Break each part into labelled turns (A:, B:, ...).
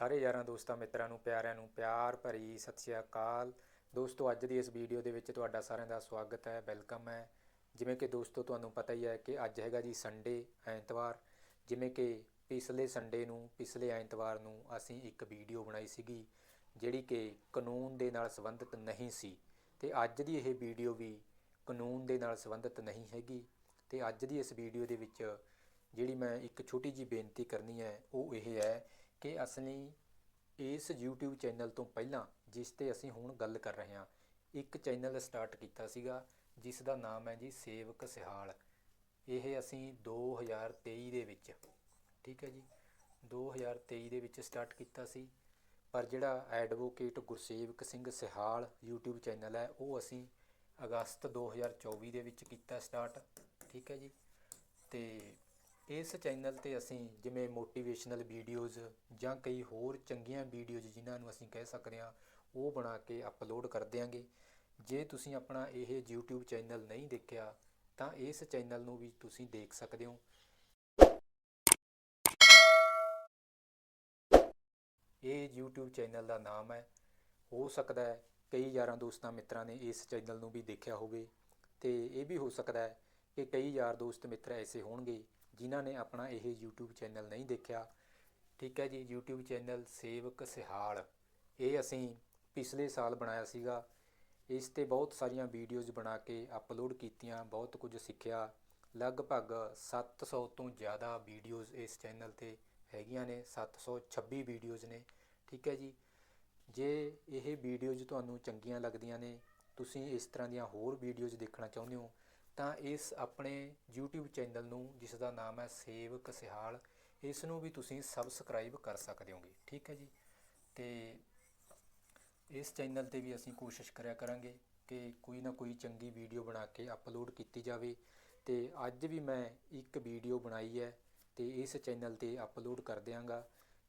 A: ਸਾਰੇ ਯਾਰਾਂ ਦੋਸਤਾਂ, ਮਿੱਤਰਾਂ ਨੂੰ, ਪਿਆਰਿਆਂ ਨੂੰ ਪਿਆਰ ਭਰੀ ਸਤਿ ਸ਼੍ਰੀ ਅਕਾਲ। ਦੋਸਤੋ, ਅੱਜ ਦੀ ਇਸ ਵੀਡੀਓ ਦੇ ਵਿੱਚ ਤੁਹਾਡਾ ਸਾਰਿਆਂ ਦਾ ਸਵਾਗਤ ਹੈ, ਵੈਲਕਮ ਹੈ। ਜਿਵੇਂ ਕਿ ਦੋਸਤੋ, ਤੁਹਾਨੂੰ ਪਤਾ ਹੀ ਹੈ ਕਿ ਅੱਜ ਹੈਗਾ ਜੀ ਸੰਡੇ ਐਤਵਾਰ। ਜਿਵੇਂ ਕਿ ਪਿਛਲੇ ਸੰਡੇ ਨੂੰ, ਪਿਛਲੇ ਐਤਵਾਰ ਨੂੰ ਅਸੀਂ ਇੱਕ ਵੀਡੀਓ ਬਣਾਈ ਸੀਗੀ, ਜਿਹੜੀ ਕਿ ਕਾਨੂੰਨ ਦੇ ਨਾਲ ਸੰਬੰਧਿਤ ਨਹੀਂ ਸੀ। ਤੇ ਅੱਜ ਦੀ ਇਹ ਵੀਡੀਓ ਵੀ ਕਾਨੂੰਨ ਦੇ ਨਾਲ ਸੰਬੰਧਿਤ ਨਹੀਂ ਹੈਗੀ। ਤੇ ਅੱਜ ਦੀ ਇਸ ਵੀਡੀਓ ਦੇ ਵਿੱਚ ਜਿਹੜੀ ਮੈਂ ਇੱਕ ਛੋਟੀ ਜੀ ਬੇਨਤੀ ਕਰਨੀ ਹੈ, ਉਹ ਇਹ ਹੈ ਕਿ ਅਸੀਂ ਇਸ YouTube ਚੈਨਲ ਤੋਂ ਪਹਿਲਾਂ ਜਿਸ ਤੇ ਅਸੀਂ ਹੁਣ ਗੱਲ ਕਰ ਰਹੇ ਹਾਂ, ਇੱਕ ਚੈਨਲ ਸਟਾਰਟ ਕੀਤਾ ਸੀਗਾ, ਜਿਸ ਦਾ ਨਾਮ ਹੈ ਜੀ ਸੇਵਕ ਸਿਹਾਲ। ਇਹ ਅਸੀਂ 2023 ਦੇ ਵਿੱਚ, ਠੀਕ ਹੈ ਜੀ 2023 ਦੇ ਵਿੱਚ ਸਟਾਰਟ ਕੀਤਾ ਸੀ। ਪਰ ਜਿਹੜਾ advocate Gursevak Singh Sihal YouTube channel ਹੈ, ਉਹ ਅਸੀਂ ਅਗਸਤ 2024 ਦੇ ਵਿੱਚ ਕੀਤਾ ਸਟਾਰਟ, ਠੀਕ ਹੈ ਜੀ। ਤੇ ਇਸ ਚੈਨਲ ਤੇ ਅਸੀਂ ਜਿਵੇਂ ਮੋਟੀਵੇਸ਼ਨਲ ਵੀਡੀਓਜ਼ ਜਾਂ ਕਈ ਹੋਰ ਚੰਗੀਆਂ ਵੀਡੀਓਜ਼ ਜਿਨ੍ਹਾਂ ਨੂੰ ਅਸੀਂ ਕਹਿ ਸਕਦੇ ਹਾਂ, ਉਹ ਬਣਾ ਕੇ ਅਪਲੋਡ ਕਰ ਦਿਆਂਗੇ। ਜੇ ਤੁਸੀਂ ਆਪਣਾ ਇਹ YouTube ਚੈਨਲ ਨਹੀਂ ਦੇਖਿਆ, ਤਾਂ ਇਸ ਚੈਨਲ ਨੂੰ ਵੀ ਤੁਸੀਂ ਦੇਖ ਸਕਦੇ ਹੋ। ਇਹ YouTube ਚੈਨਲ ਦਾ ਨਾਮ ਹੈ। ਹੋ ਸਕਦਾ ਹੈ ਕਈ ਯਾਰਾਂ ਦੋਸਤਾਂ ਮਿੱਤਰਾਂ ਨੇ ਇਸ ਚੈਨਲ ਨੂੰ ਵੀ ਦੇਖਿਆ ਹੋਵੇ ਤੇ ਇਹ ਵੀ ਹੋ ਸਕਦਾ ਹੈ ਕਿ ਕਈ ਯਾਰ ਦੋਸਤ ਮਿੱਤਰ ਐਸੇ ਹੋਣਗੇ ਜਿਨ੍ਹਾਂ ਨੇ ਆਪਣਾ ਇਹ YouTube ਚੈਨਲ ਨਹੀਂ ਦੇਖਿਆ, ਠੀਕ ਹੈ ਜੀ, YouTube ਚੈਨਲ ਸੇਵਕ ਸਿਹਾਲ। ਇਹ ਅਸੀਂ ਪਿਛਲੇ ਸਾਲ ਬਣਾਇਆ ਸੀਗਾ। ਇਸ ਤੇ ਬਹੁਤ ਸਾਰੀਆਂ ਵੀਡੀਓਜ਼ ਬਣਾ ਕੇ ਅਪਲੋਡ ਕੀਤੀਆਂ, ਬਹੁਤ ਕੁਝ ਸਿੱਖਿਆ। ਲਗਭਗ 700 ਤੋਂ ਜ਼ਿਆਦਾ ਵੀਡੀਓਜ਼ ਇਸ ਚੈਨਲ ਤੇ ਹੈਗੀਆਂ ਨੇ 726 ਵੀਡੀਓਜ਼ ਨੇ, ਠੀਕ ਹੈ ਜੀ। ਜੇ ਇਹ ਵੀਡੀਓਜ਼ ਤੁਹਾਨੂੰ ਚੰਗੀਆਂ ਲੱਗਦੀਆਂ ਨੇ, ਤੁਸੀਂ ਇਸ ਤਰ੍ਹਾਂ ਦੀਆਂ ਹੋਰ ਵੀਡੀਓਜ਼ ਦੇਖਣਾ ਚਾਹੁੰਦੇ ਹੋ ਤਾਂ ਇਸ ਆਪਣੇ YouTube ਚੈਨਲ ਨੂੰ, ਜਿਸ ਦਾ ਨਾਮ ਹੈ ਸੇਵ ਕਸਿਹਾਲ ਇਸ ਨੂੰ ਵੀ ਤੁਸੀਂ ਸਬਸਕ੍ਰਾਈਬ ਕਰ ਸਕਦੇ ਹੋਗੇ, ਠੀਕ ਹੈ ਜੀ? ਤੇ ਇਸ ਚੈਨਲ ਤੇ ਵੀ ਅਸੀਂ ਕੋਸ਼ਿਸ਼ ਕਰਿਆ ਕਰਾਂਗੇ ਕਿ ਕੋਈ ਨਾ ਕੋਈ ਚੰਗੀ ਵੀਡੀਓ ਬਣਾ ਕੇ ਅਪਲੋਡ ਕੀਤੀ ਜਾਵੇ ਤੇ ਅੱਜ ਵੀ ਮੈਂ ਇੱਕ ਵੀਡੀਓ ਬਣਾਈ ਹੈ ਤੇ ਇਸ ਚੈਨਲ ਤੇ ਅਪਲੋਡ ਕਰ ਦਿਆਂਗਾ।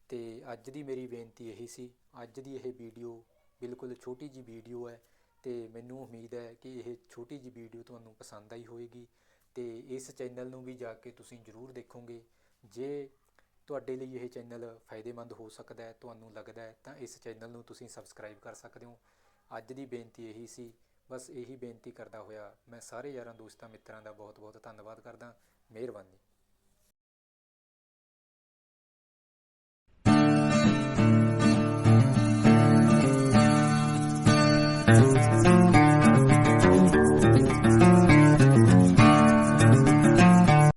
A: ਤੇ ਅੱਜ ਦੀ ਮੇਰੀ ਬੇਨਤੀ ਇਹੀ ਸੀ, ਅੱਜ ਦੀ ਇਹ ਵੀਡੀਓ ਬਿਲਕੁਲ ਛੋਟੀ ਜੀ ਵੀਡੀਓ ਹੈ ਤੇ ਮੈਨੂੰ ਉਮੀਦ ਹੈ ਕਿ ਇਹ ਛੋਟੀ ਜੀ ਵੀਡੀਓ ਤੁਹਾਨੂੰ ਪਸੰਦ ਆਈ ਹੋਵੇਗੀ ਤੇ ਇਸ ਚੈਨਲ ਨੂੰ ਵੀ ਜਾ ਕੇ ਤੁਸੀਂ ਜ਼ਰੂਰ ਦੇਖੋਗੇ। ਜੇ ਤੁਹਾਡੇ ਲਈ ਇਹ ਚੈਨਲ ਫਾਇਦੇਮੰਦ ਹੋ ਸਕਦਾ ਹੈ, ਤੁਹਾਨੂੰ ਲੱਗਦਾ ਹੈ, ਤਾਂ ਇਸ ਚੈਨਲ ਨੂੰ ਤੁਸੀਂ ਸਬਸਕ੍ਰਾਈਬ ਕਰ ਸਕਦੇ ਹੋ। ਅੱਜ ਦੀ ਬੇਨਤੀ ਇਹੀ ਸੀ। ਬਸ ਇਹੀ ਬੇਨਤੀ ਕਰਦਾ ਹੋਇਆ ਮੈਂ ਸਾਰੇ ਯਾਰਾਂ ਦੋਸਤਾਂ ਮਿੱਤਰਾਂ ਦਾ ਬਹੁਤ ਬਹੁਤ ਧੰਨਵਾਦ ਕਰਦਾ। ਮਿਹਰਬਾਨੀ।